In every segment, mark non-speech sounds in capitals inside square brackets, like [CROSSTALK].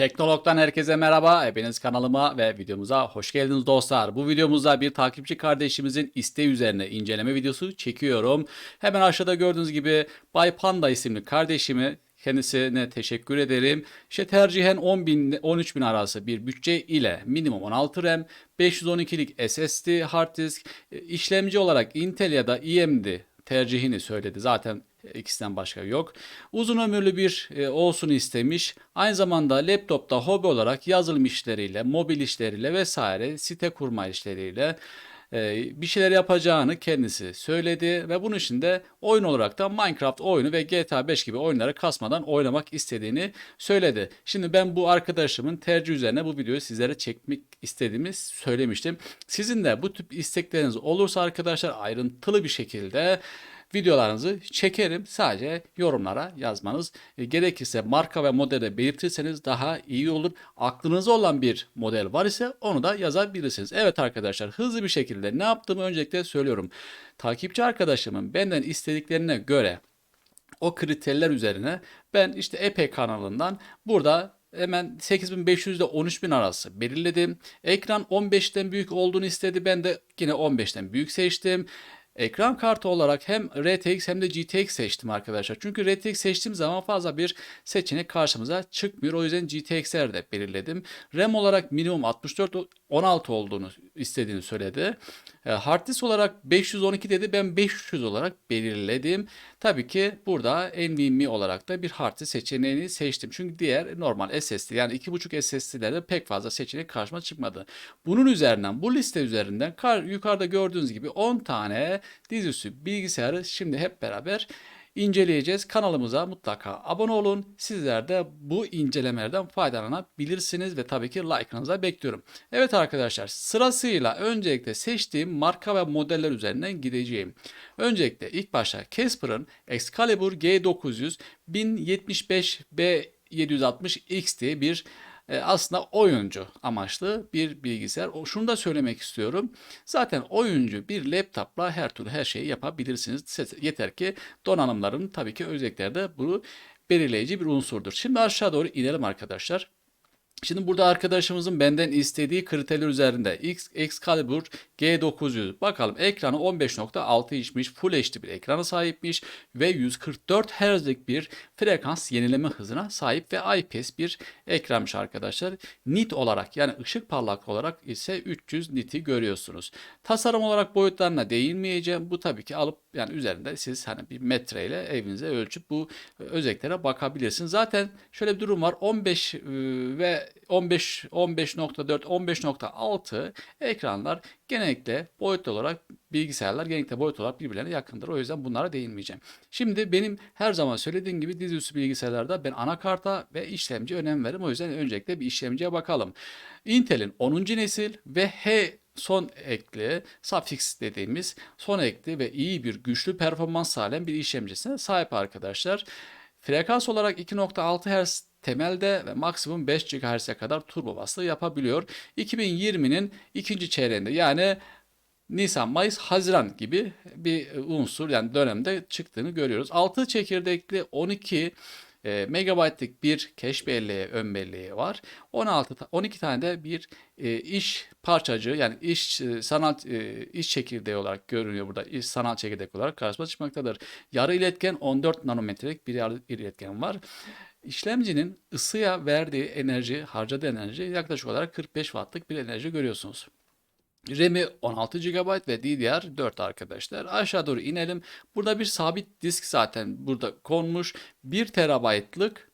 Teknolog'dan herkese merhaba. Hepiniz kanalıma ve videomuza hoş geldiniz dostlar. Bu videomuzda bir takipçi kardeşimizin isteği üzerine inceleme videosu çekiyorum. Hemen aşağıda gördüğünüz gibi Bay Panda isimli kardeşimi kendisine teşekkür ederim. İşte tercihen 10 bin 13 bin arası bir bütçe ile minimum 16 RAM, 512'lik SSD hard disk, e, işlemci olarak Intel ya da AMD tercihini söyledi. Zaten ikisinden başka yok. Uzun ömürlü bir e, olsun istemiş. Aynı zamanda laptopta hobi olarak yazılım işleriyle, mobil işleriyle vesaire site kurma işleriyle e, bir şeyler yapacağını kendisi söyledi ve bunun için de oyun olarak da Minecraft oyunu ve GTA 5 gibi oyunları kasmadan oynamak istediğini söyledi. Şimdi ben bu arkadaşımın tercih üzerine bu videoyu sizlere çekmek istediğimi söylemiştim. Sizin de bu tip istekleriniz olursa arkadaşlar ayrıntılı bir şekilde videolarınızı çekerim. Sadece yorumlara yazmanız e, gerekirse marka ve modeli belirtirseniz daha iyi olur. Aklınızda olan bir model var ise onu da yazabilirsiniz. Evet arkadaşlar hızlı bir şekilde ne yaptığımı öncelikle söylüyorum. Takipçi arkadaşımın benden istediklerine göre o kriterler üzerine ben işte Epey kanalından burada hemen 8500 ile 13000 arası belirledim. Ekran 15'ten büyük olduğunu istedi. Ben de yine 15'ten büyük seçtim. Ekran kartı olarak hem RTX hem de GTX seçtim arkadaşlar. Çünkü RTX seçtiğim zaman fazla bir seçenek karşımıza çıkmıyor. O yüzden GTX'ler de belirledim. RAM olarak minimum 64 16 olduğunu istediğini söyledi. E, hard disk olarak 512 dedi. Ben 500 olarak belirledim. Tabii ki burada NVMe olarak da bir hard disk seçeneğini seçtim. Çünkü diğer normal SSD yani 2.5 SSD'lerde pek fazla seçenek karşıma çıkmadı. Bunun üzerinden bu liste üzerinden kar, yukarıda gördüğünüz gibi 10 tane dizüstü bilgisayarı şimdi hep beraber inceleyeceğiz. Kanalımıza mutlaka abone olun. Sizler de bu incelemelerden faydalanabilirsiniz ve tabii ki like'ınızı bekliyorum. Evet arkadaşlar sırasıyla öncelikle seçtiğim marka ve modeller üzerinden gideceğim. Öncelikle ilk başta Casper'ın Excalibur G900 1075B 760X diye bir aslında oyuncu amaçlı bir bilgisayar. O, şunu da söylemek istiyorum. Zaten oyuncu bir laptopla her türlü her şeyi yapabilirsiniz. Yeter ki donanımların tabii ki özellikleri de bu belirleyici bir unsurdur. Şimdi aşağı doğru inelim arkadaşlar. Şimdi burada arkadaşımızın benden istediği kriterler üzerinde X, Excalibur G900 bakalım ekranı 15.6 inçmiş Full HD bir ekrana sahipmiş ve 144 Hz'lik bir frekans yenileme hızına sahip ve IPS bir ekranmış arkadaşlar. Nit olarak yani ışık parlak olarak ise 300 niti görüyorsunuz. Tasarım olarak boyutlarına değinmeyeceğim. Bu tabii ki alıp yani üzerinde siz hani bir metreyle evinize ölçüp bu özelliklere bakabilirsiniz. Zaten şöyle bir durum var. 15 ve 15 15.4 15.6 ekranlar genellikle boyut olarak bilgisayarlar genellikle boyut olarak birbirlerine yakındır. O yüzden bunlara değinmeyeceğim. Şimdi benim her zaman söylediğim gibi dizüstü bilgisayarlarda ben anakarta ve işlemci önem veririm. O yüzden öncelikle bir işlemciye bakalım. Intel'in 10. nesil ve H son ekli, suffix dediğimiz son ekli ve iyi bir güçlü performans sağlayan bir işlemcisine sahip arkadaşlar. Frekans olarak 2.6 Hz temelde ve maksimum 5 GHz'e kadar turbo baslı yapabiliyor. 2020'nin ikinci çeyreğinde yani Nisan, Mayıs, Haziran gibi bir unsur yani dönemde çıktığını görüyoruz. 6 çekirdekli 12 e, megabaytlık bir cache belleği, ön belleği var. 16 12 tane de bir e, iş parçacığı yani iş e, sanat e, iş çekirdeği olarak görünüyor burada. İş sanal çekirdek olarak karşıma çıkmaktadır. Yarı iletken 14 nanometrelik bir yarı iletken var. İşlemcinin ısıya verdiği enerji, harcadığı enerji yaklaşık olarak 45 wattlık bir enerji görüyorsunuz. RAM'i 16 GB ve DDR4 arkadaşlar. Aşağı doğru inelim. Burada bir sabit disk zaten burada konmuş. 1 TB'lık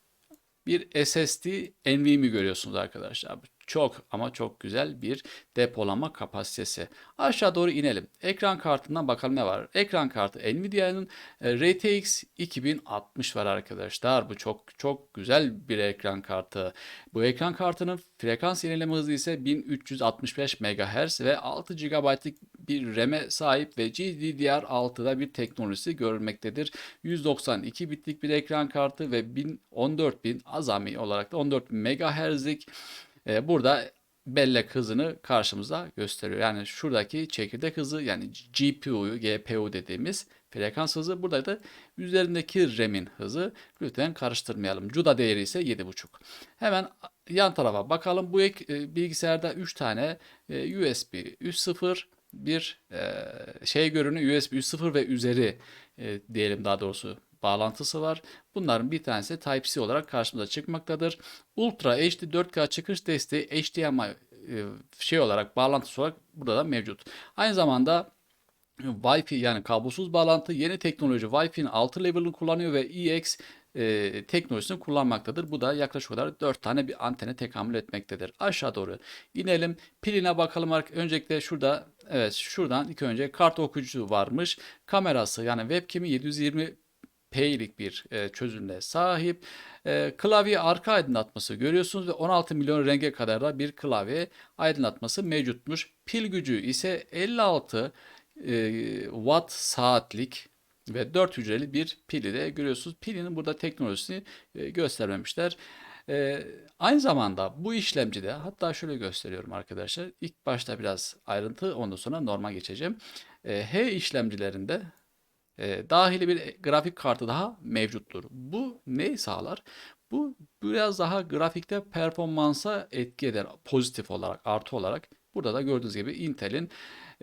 bir SSD NVMe görüyorsunuz arkadaşlar. Çok ama çok güzel bir depolama kapasitesi. Aşağı doğru inelim. Ekran kartından bakalım ne var. Ekran kartı Nvidia'nın e, RTX 2060 var arkadaşlar. Bu çok çok güzel bir ekran kartı. Bu ekran kartının frekans yenileme hızı ise 1365 MHz ve 6 GB'lık bir RAM'e sahip ve GDDR6'da bir teknolojisi görülmektedir. 192 bitlik bir ekran kartı ve 14000 azami olarak da 14000 MHz'lik e, burada bellek hızını karşımıza gösteriyor. Yani şuradaki çekirdek hızı yani GPU'yu, GPU dediğimiz frekans hızı. Burada da üzerindeki RAM'in hızı. Lütfen karıştırmayalım. CUDA değeri ise 7.5. Hemen yan tarafa bakalım. Bu e, bilgisayarda 3 tane e, USB 3.0 bir e, şey görünüyor. USB 3.0 ve üzeri diyelim daha doğrusu bağlantısı var. Bunların bir tanesi Type-C olarak karşımıza çıkmaktadır. Ultra HD 4K çıkış desteği HDMI e, şey olarak bağlantısı olarak burada da mevcut. Aynı zamanda Wi-Fi yani kablosuz bağlantı yeni teknoloji Wi-Fi'nin 6 level'ını kullanıyor ve EX e, teknolojisini kullanmaktadır. Bu da yaklaşık olarak 4 tane bir antene tekamül etmektedir. Aşağı doğru inelim. Piline bakalım. Öncelikle şurada evet şuradan ilk önce kart okuyucusu varmış. Kamerası yani webcam'i 720 P'lik bir e, çözünürlüğe sahip. E, klavye arka aydınlatması görüyorsunuz ve 16 milyon renge kadar da bir klavye aydınlatması mevcutmuş. Pil gücü ise 56 e, watt saatlik ve 4 hücreli bir pili de görüyorsunuz. Pilinin burada teknolojisini e, göstermemişler. E, aynı zamanda bu işlemcide hatta şöyle gösteriyorum arkadaşlar. İlk başta biraz ayrıntı ondan sonra normal geçeceğim. E, H işlemcilerinde e, dahili bir grafik kartı daha mevcuttur. Bu neyi sağlar? Bu biraz daha grafikte performansa etki eder pozitif olarak, artı olarak. Burada da gördüğünüz gibi Intel'in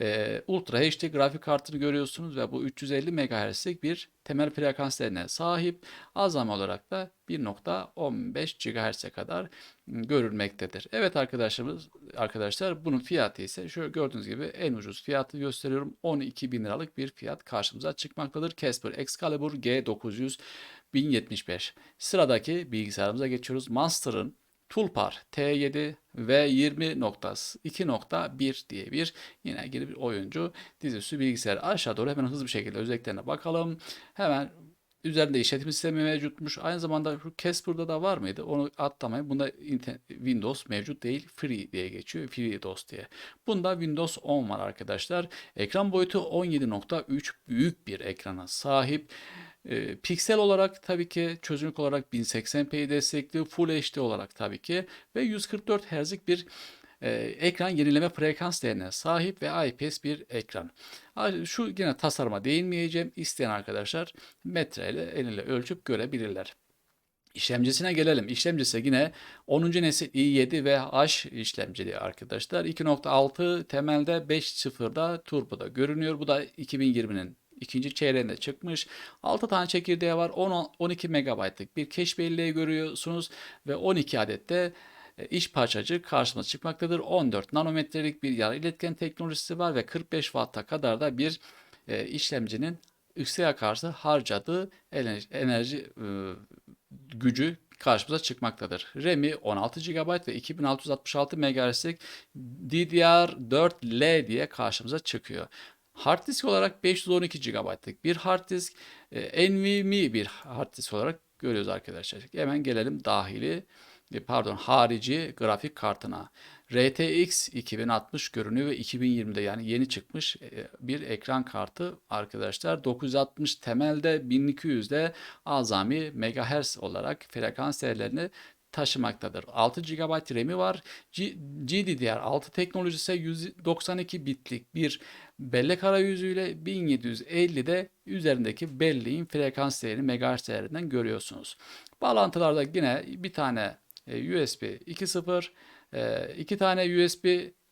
e, Ultra HD grafik kartını görüyorsunuz ve bu 350 MHz'lik bir temel frekanslarına sahip. Azami olarak da 1.15 GHz'e kadar görülmektedir. Evet arkadaşlarımız arkadaşlar bunun fiyatı ise şöyle gördüğünüz gibi en ucuz fiyatı gösteriyorum. 12 bin liralık bir fiyat karşımıza çıkmaktadır. Casper Excalibur G900 1075. Sıradaki bilgisayarımıza geçiyoruz. Monster'ın Tulpar T7 ve 20.2.1 diye bir yine yeni bir oyuncu dizüstü bilgisayar. Aşağı doğru hemen hızlı bir şekilde özelliklerine bakalım. Hemen üzerinde işletim sistemi mevcutmuş. Aynı zamanda şu Casper'da da var mıydı? Onu atlamayın. Bunda Windows mevcut değil. Free diye geçiyor. FreeDOS diye. Bunda Windows 10 var arkadaşlar. Ekran boyutu 17.3 büyük bir ekrana sahip. E, piksel olarak tabii ki çözünürlük olarak 1080p'yi destekliyor. Full HD olarak tabii ki ve 144 Hz'lik bir e, ekran yenileme frekans değerine sahip ve IPS bir ekran. Şu yine tasarıma değinmeyeceğim. İsteyen arkadaşlar metreyle eliyle ölçüp görebilirler. İşlemcisine gelelim. İşlemcisi yine 10. nesil i7 ve H işlemcili arkadaşlar. 2.6 temelde 5.0'da turboda görünüyor. Bu da 2020'nin ikinci çeyreğinde çıkmış. 6 tane çekirdeği var. 10, 12 megabaytlık bir cache belleği görüyorsunuz ve 12 adet de e, iş parçacığı karşımıza çıkmaktadır. 14 nanometrelik bir yarı iletken teknolojisi var ve 45 Watt'a kadar da bir e, işlemcinin ısıya karşı harcadığı enerji, enerji gücü karşımıza çıkmaktadır. RAM'i 16 GB ve 2666 MHz'lik DDR4L diye karşımıza çıkıyor. Hard disk olarak 512 GB'lık bir hard disk, e, NVMe bir hard disk olarak görüyoruz arkadaşlar. Hemen gelelim dahili pardon harici grafik kartına. RTX 2060 görünüyor ve 2020'de yani yeni çıkmış e, bir ekran kartı arkadaşlar. 960 temelde 1200'de azami megahertz olarak frekans değerlerini taşımaktadır. 6 GB RAM'i var. G GDDR6 teknolojisi 192 bitlik bir bellek arayüzüyle 1750'de üzerindeki belleğin frekans değerini megahertz değerinden görüyorsunuz. Bağlantılarda yine bir tane e, USB 2.0, e, iki tane USB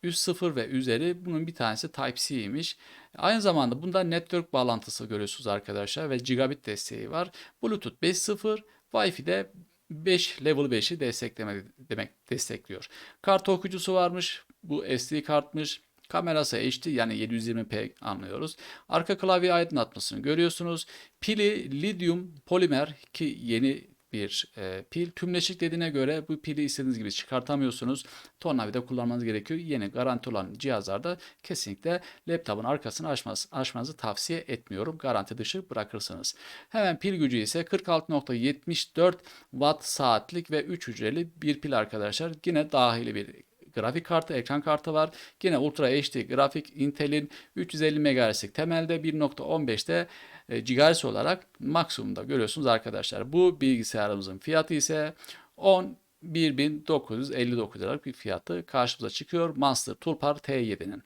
3.0 ve üzeri bunun bir tanesi Type-C'ymiş. Aynı zamanda bunda network bağlantısı görüyorsunuz arkadaşlar ve gigabit desteği var. Bluetooth 5.0, Wi-Fi de 5 level 5'i destekleme demek destekliyor. Kart okuyucusu varmış. Bu SD kartmış. Kamerası HD yani 720p anlıyoruz. Arka klavye aydınlatmasını görüyorsunuz. Pili lityum polimer ki yeni bir e, pil. Tümleşik dediğine göre bu pili istediğiniz gibi çıkartamıyorsunuz. Tornavida kullanmanız gerekiyor. Yeni garanti olan cihazlarda kesinlikle laptopun arkasını açmaz, açmanızı tavsiye etmiyorum. Garanti dışı bırakırsınız. Hemen pil gücü ise 46.74 watt saatlik ve 3 hücreli bir pil arkadaşlar. Yine dahili bir grafik kartı, ekran kartı var. Yine Ultra HD grafik Intel'in 350 MHz'lik temelde 1.15'te e, GHz olarak maksimumda görüyorsunuz arkadaşlar. Bu bilgisayarımızın fiyatı ise 11.959 liralık bir fiyatı karşımıza çıkıyor Monster Toolbar T7'nin.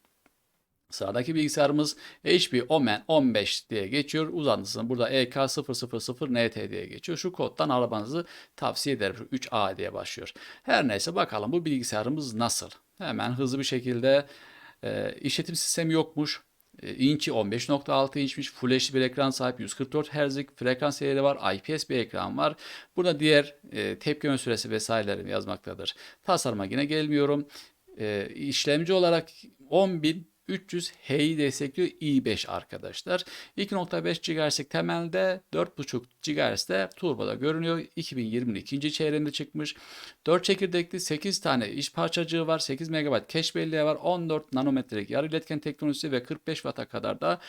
Sıradaki bilgisayarımız HP Omen 15 diye geçiyor. Uzantısını burada E EK000NT diye geçiyor. Şu koddan arabanızı tavsiye ederim. Şu 3A diye başlıyor. Her neyse bakalım bu bilgisayarımız nasıl? Hemen hızlı bir şekilde e, işletim sistemi yokmuş. E, inçi 15.6 inçmiş. Full HD bir ekran sahip. 144 Hz'lik frekans değeri var. IPS bir ekran var. Burada diğer e, tepkime süresi vesaireleri yazmaktadır. Tasarıma yine gelmiyorum. E, işlemci olarak 10.000 300 H'yi destekliyor i5 arkadaşlar. 2.5 GHz'lik temelde 4.5 GHz'de turboda görünüyor. 2020'nin ikinci çeyreğinde çıkmış. 4 çekirdekli 8 tane iş parçacığı var. 8 MB cache belleği var. 14 nanometrelik yarı iletken teknolojisi ve 45 Watt'a kadar da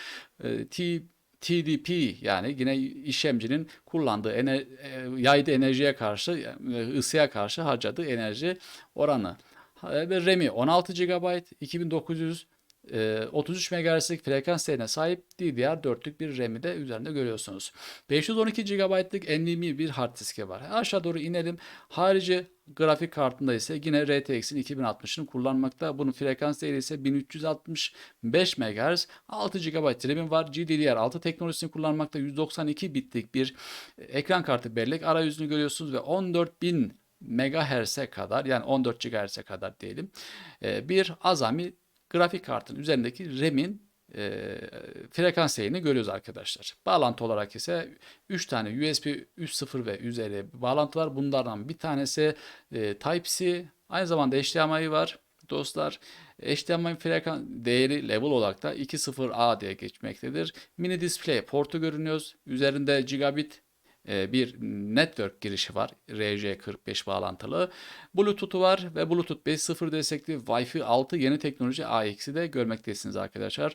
e, T TDP yani yine işlemcinin kullandığı ener, e, yaydığı enerjiye karşı e, ısıya karşı harcadığı enerji oranı. Ve RAM'i 16 GB 2900 e, 33 MHz'lik frekans değerine sahip DDR4'lük bir RAM'i de üzerinde görüyorsunuz. 512 GB'lık NVMe bir hard diski var. Aşağı doğru inelim. Harici grafik kartında ise yine RTX'in 2060'ını kullanmakta. Bunun frekans değeri ise 1365 MHz. 6 GB RAM'i var. GDDR6 teknolojisini kullanmakta. 192 bitlik bir ekran kartı bellek arayüzünü görüyorsunuz ve 14000 MHz'e kadar yani 14 GHz'e kadar diyelim e, bir azami grafik kartın üzerindeki RAM'in e, frekans değerini görüyoruz arkadaşlar. Bağlantı olarak ise 3 tane USB 3.0 ve üzeri bağlantı var. Bunlardan bir tanesi e, Type-C. Aynı zamanda HDMI var dostlar. HDMI frekans değeri level olarak da 2.0A diye geçmektedir. Mini display portu görünüyoruz. Üzerinde gigabit bir network girişi var. RJ45 bağlantılı. Bluetooth'u var ve Bluetooth 5.0 destekli Wi-Fi 6 yeni teknoloji AX'i de görmektesiniz arkadaşlar.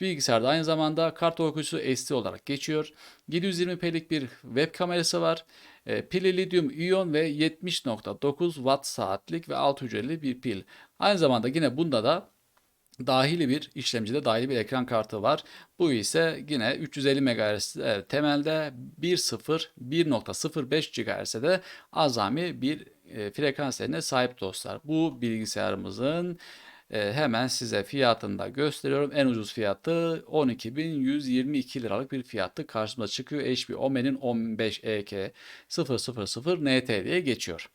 Bilgisayarda aynı zamanda kart okuyucusu SD olarak geçiyor. 720p'lik bir web kamerası var. E, pili lityum iyon ve 70.9 watt saatlik ve 6 hücreli bir pil. Aynı zamanda yine bunda da dahili bir işlemcide dahili bir ekran kartı var. Bu ise yine 350 MHz temelde 1.0 1.05 GHz'de de azami bir e, frekans sahip dostlar. Bu bilgisayarımızın e, hemen size fiyatını da gösteriyorum. En ucuz fiyatı 12.122 liralık bir fiyatı karşımıza çıkıyor. HP Omen'in 15EK 000NT diye geçiyor.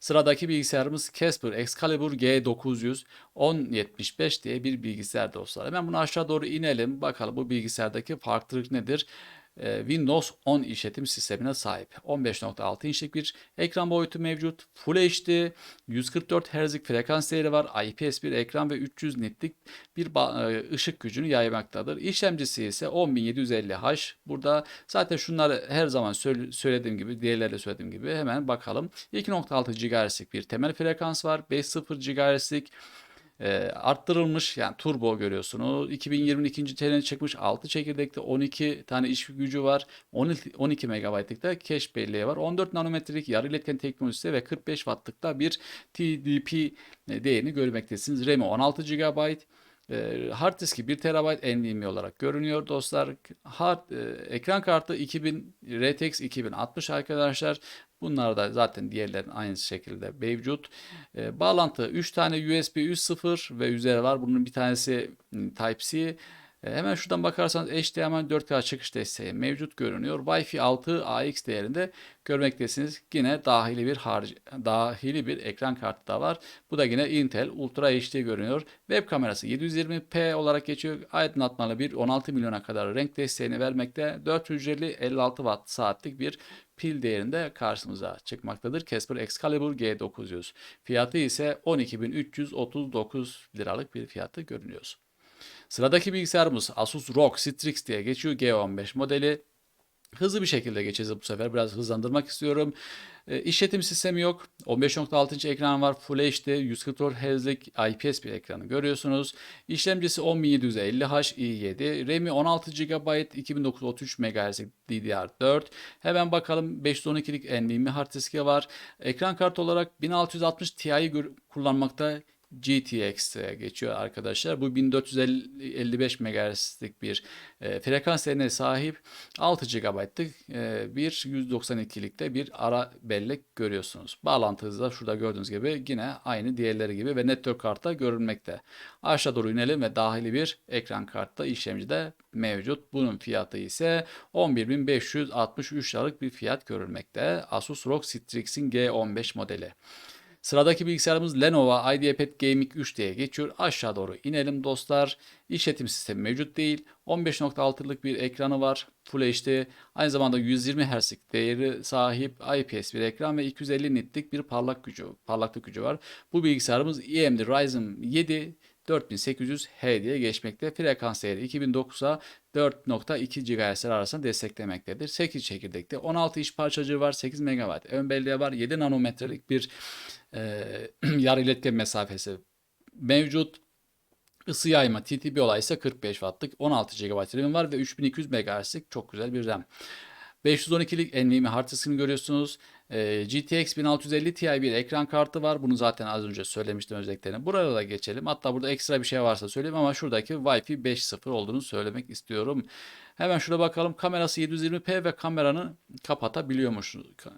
Sıradaki bilgisayarımız Casper Excalibur G900 1075 diye bir bilgisayar dostlar. Hemen bunu aşağı doğru inelim. Bakalım bu bilgisayardaki farklılık nedir? Ee, Windows 10 işletim sistemine sahip. 15.6 inçlik bir ekran boyutu mevcut. Full HD, 144 Hz'lik frekans değeri var. IPS bir ekran ve 300 nitlik bir e, ışık gücünü yaymaktadır. İşlemcisi ise 10750H. Burada zaten şunları her zaman söylediğim gibi, diğerlerle söylediğim gibi hemen bakalım. 2.6 GHz'lik bir temel frekans var. 5.0 GHz'lik e, arttırılmış yani turbo görüyorsunuz. 2022. TL'ne çıkmış 6 çekirdekte 12 tane iş gücü var. 12, 12 MB'lık da cache belleği var. 14 nanometrelik yarı iletken teknolojisi ve 45 wattlık bir TDP değerini görmektesiniz. RAM'i 16 GB. E, hard diski 1 TB NVMe olarak görünüyor dostlar. Hard, e, ekran kartı 2000 RTX 2060 arkadaşlar. Bunlar da zaten diğerlerin aynı şekilde mevcut. E, bağlantı 3 tane USB 3.0 ve üzeri var. Bunun bir tanesi Type-C. E, hemen şuradan bakarsanız HDMI 4K çıkış desteği mevcut görünüyor. Wi-Fi 6 AX değerinde görmektesiniz. Yine dahili bir harcı, dahili bir ekran kartı da var. Bu da yine Intel Ultra HD görünüyor. Web kamerası 720p olarak geçiyor. Aydınlatmalı bir 16 milyona kadar renk desteğini vermekte. 4 hücreli 56 watt saatlik bir pil değerinde karşımıza çıkmaktadır. Casper Excalibur G900. Fiyatı ise 12.339 liralık bir fiyatı görünüyor. Sıradaki bilgisayarımız Asus ROG Strix diye geçiyor. G15 modeli. Hızlı bir şekilde geçeceğiz bu sefer. Biraz hızlandırmak istiyorum. E, işletim sistemi yok. 15.6 inç ekran var. Full HD 144 Hz'lik IPS bir ekranı görüyorsunuz. İşlemcisi 10750H i7. RAM'i 16 GB 2933 MHz DDR4. Hemen bakalım 512'lik NVMe hard diski var. Ekran kartı olarak 1660 Ti'yi kullanmakta GTX'e geçiyor arkadaşlar. Bu 1455 MHz'lik bir e, frekans değerine sahip 6 GB'lık e, bir 192'likte bir ara bellek görüyorsunuz. Bağlantı hızı da şurada gördüğünüz gibi yine aynı diğerleri gibi ve network kartta görünmekte. Aşağı doğru inelim ve dahili bir ekran kartta işlemcide mevcut. Bunun fiyatı ise 11.563 liralık bir fiyat görülmekte. Asus ROG Strix'in G15 modeli. Sıradaki bilgisayarımız Lenovo IdeaPad Gaming 3 diye geçiyor. Aşağı doğru inelim dostlar. İşletim sistemi mevcut değil. 15.6'lık bir ekranı var. Full HD. Aynı zamanda 120 Hz'lik değeri sahip IPS bir ekran ve 250 nitlik bir parlak gücü, parlaklık gücü var. Bu bilgisayarımız AMD Ryzen 7 4800H diye geçmekte. Frekans değeri 2009'a 4.2 GHz arasında desteklemektedir. 8 çekirdekte 16 iş parçacığı var. 8 MB ön belleği var. 7 nanometrelik bir e, [CLEARS THROAT] yarı iletken mesafesi mevcut. Isı yayma TTB olay ise 45 Watt'lık 16 GB RAM var ve 3200 MHz'lik çok güzel bir RAM. 512'lik NVMe hard görüyorsunuz. E, GTX 1650 Ti bir ekran kartı var. Bunu zaten az önce söylemiştim özelliklerini. Burada da geçelim. Hatta burada ekstra bir şey varsa söyleyeyim ama şuradaki Wi-Fi 5.0 olduğunu söylemek istiyorum. Hemen şurada bakalım. Kamerası 720p ve kameranı kapatabiliyormuş.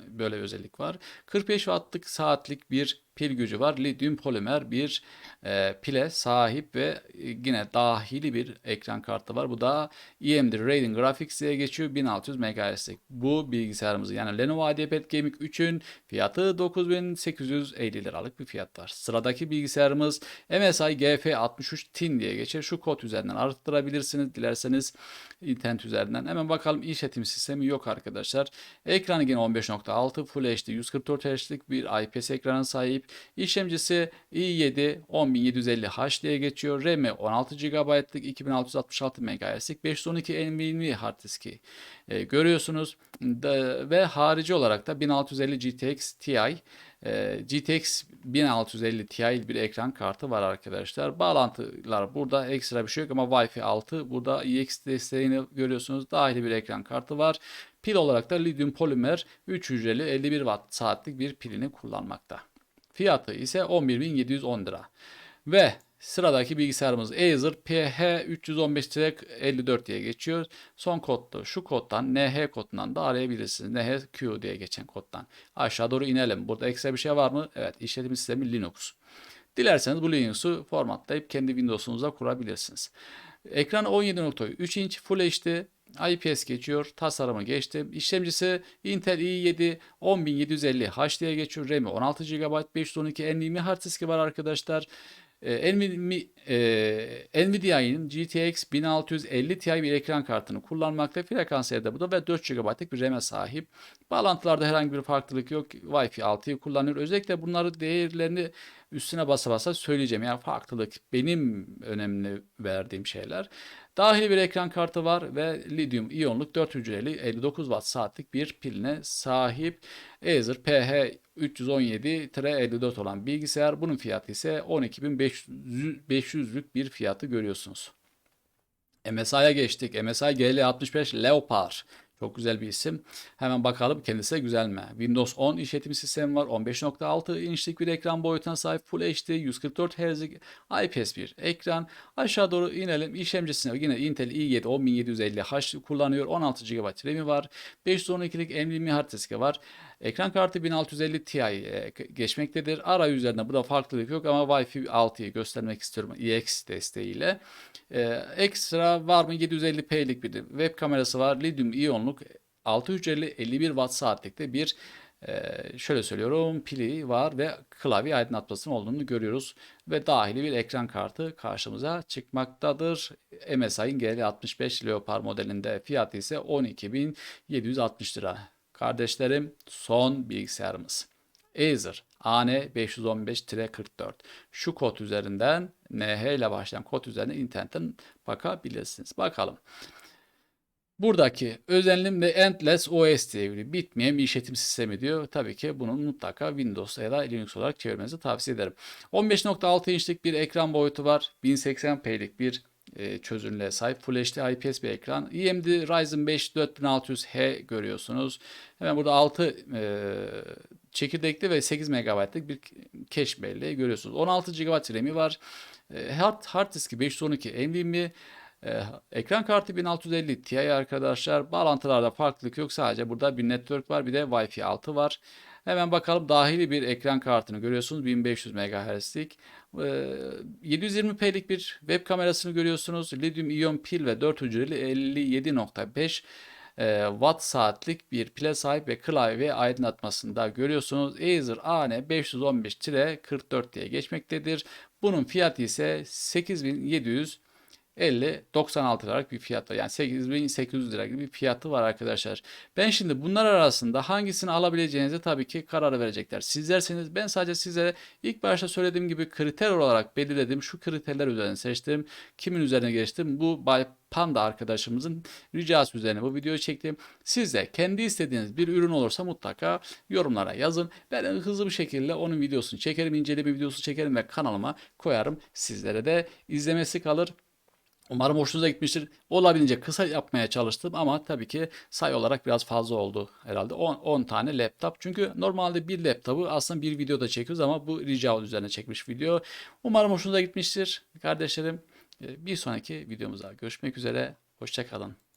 Böyle özellik var. 45 wattlık saatlik bir pil gücü var. Lityum polimer bir e, pile sahip ve e, yine dahili bir ekran kartı var. Bu da AMD Radeon Graphics diye geçiyor. 1600 MHz'lik. Bu bilgisayarımızı yani Lenovo IdeaPad Gaming 3'ün fiyatı 9850 liralık bir fiyat var. Sıradaki bilgisayarımız MSI GF63 Tin diye geçer. Şu kod üzerinden arttırabilirsiniz. Dilerseniz internet üzerinden. Hemen bakalım işletim sistemi yok arkadaşlar. Ekranı yine 15.6 Full HD 144 Hz'lik bir IPS ekranı sahip. İşlemcisi i7 10750H diye geçiyor. RAM'i 16 GB'lık 2666 MHz'lik 512 NVMe hard diski e, görüyorsunuz. Da, ve harici olarak da 1650 GTX Ti e, GTX 1650 Ti bir ekran kartı var arkadaşlar. Bağlantılar burada ekstra bir şey yok ama Wi-Fi 6 burada EX desteğini görüyorsunuz. Dahili bir ekran kartı var. Pil olarak da lityum polimer 3 hücreli 51 watt saatlik bir pilini kullanmakta. Fiyatı ise 11.710 lira. Ve sıradaki bilgisayarımız Acer PH315-54 diye geçiyor. Son kodlu şu koddan NH kodundan da arayabilirsiniz. NHQ diye geçen koddan. Aşağı doğru inelim. Burada ekstra bir şey var mı? Evet işletim sistemi Linux. Dilerseniz bu Linux'u formatlayıp kendi Windows'unuza kurabilirsiniz. Ekran 17.3 inç Full HD IPS geçiyor. Tasarımı geçtim. İşlemcisi Intel i7 10750H diye geçiyor. RAM'i 16 GB 512 NVMe hard diski var arkadaşlar. Ee, e, Nvidia'nın GTX 1650 Ti bir ekran kartını kullanmakta. Frekans da bu da ve 4 GB'lık bir RAM'e sahip. Bağlantılarda herhangi bir farklılık yok. Wi-Fi 6'yı kullanıyor. Özellikle bunları değerlerini üstüne basa basa söyleyeceğim. Yani farklılık benim önemli verdiğim şeyler. Dahili bir ekran kartı var ve lityum iyonluk 4 hücreli 59 watt saatlik bir piline sahip Acer PH317-54 olan bilgisayar. Bunun fiyatı ise 12.500'lük bir fiyatı görüyorsunuz. MSI'ye geçtik. MSI GL65 Leopard. Çok güzel bir isim. Hemen bakalım kendisi güzel mi? Windows 10 işletim sistemi var. 15.6 inçlik bir ekran boyutuna sahip Full HD 144 Hz IPS bir ekran. Aşağı doğru inelim. İşlemcisine yine Intel i7 10750H kullanıyor. 16 GB RAM'i var. 512'lik NVMe hard diski var. Ekran kartı 1650 Ti e, geçmektedir. Arayüzlerinde burada farklılık yok ama Wi-Fi 6'yı göstermek istiyorum EX desteğiyle. Ee, ekstra var mı? 750p'lik bir web kamerası var. Lityum iyonluk 6 hücreli 51 watt saatlikte bir e, şöyle söylüyorum pili var ve klavye aydınlatmasının olduğunu görüyoruz ve dahili bir ekran kartı karşımıza çıkmaktadır. MSI'ın GL65 Leopard modelinde fiyatı ise 12.760 lira. Kardeşlerim son bilgisayarımız. Acer AN515-44. Şu kod üzerinden NH ile başlayan kod üzerinden internetten bakabilirsiniz. Bakalım. Buradaki özelliğim de Endless OS diye bitmeyen bir işletim sistemi diyor. Tabii ki bunu mutlaka Windows ya da Linux olarak çevirmenizi tavsiye ederim. 15.6 inçlik bir ekran boyutu var. 1080p'lik bir e, çözünürlüğe sahip Full HD IPS bir ekran. AMD Ryzen 5 4600H görüyorsunuz. Hemen burada 6 e, çekirdekli ve 8 MB'lık bir cache belleği görüyorsunuz. 16 GB RAM'i var. E, hard, diski 512 NVMe. E, ekran kartı 1650 Ti arkadaşlar. Bağlantılarda farklılık yok. Sadece burada bir network var bir de Wi-Fi 6 var. Hemen bakalım dahili bir ekran kartını görüyorsunuz 1500 MHz'lik. Ee, 720p'lik bir web kamerasını görüyorsunuz. Lityum iyon pil ve 4 hücreli 57.5 e, watt saatlik bir pile sahip ve klavye aydınlatmasında görüyorsunuz. Acer AN515-44 diye geçmektedir. Bunun fiyatı ise 8700 50 96 liralık bir fiyat var. Yani 8800 lira gibi bir fiyatı var arkadaşlar. Ben şimdi bunlar arasında hangisini alabileceğinize tabii ki karar verecekler. Sizlerseniz ben sadece sizlere ilk başta söylediğim gibi kriter olarak belirledim. Şu kriterler üzerine seçtim. Kimin üzerine geçtim? Bu Panda arkadaşımızın ricası üzerine bu videoyu çektim. Siz de kendi istediğiniz bir ürün olursa mutlaka yorumlara yazın. Ben hızlı bir şekilde onun videosunu çekerim, inceleme videosu çekerim ve kanalıma koyarım. Sizlere de izlemesi kalır. Umarım hoşunuza gitmiştir. Olabildiğince kısa yapmaya çalıştım ama tabii ki sayı olarak biraz fazla oldu herhalde. 10, 10 tane laptop. Çünkü normalde bir laptopu aslında bir videoda çekiyoruz ama bu rica üzerine çekmiş video. Umarım hoşunuza gitmiştir kardeşlerim. Bir sonraki videomuzda görüşmek üzere. Hoşçakalın.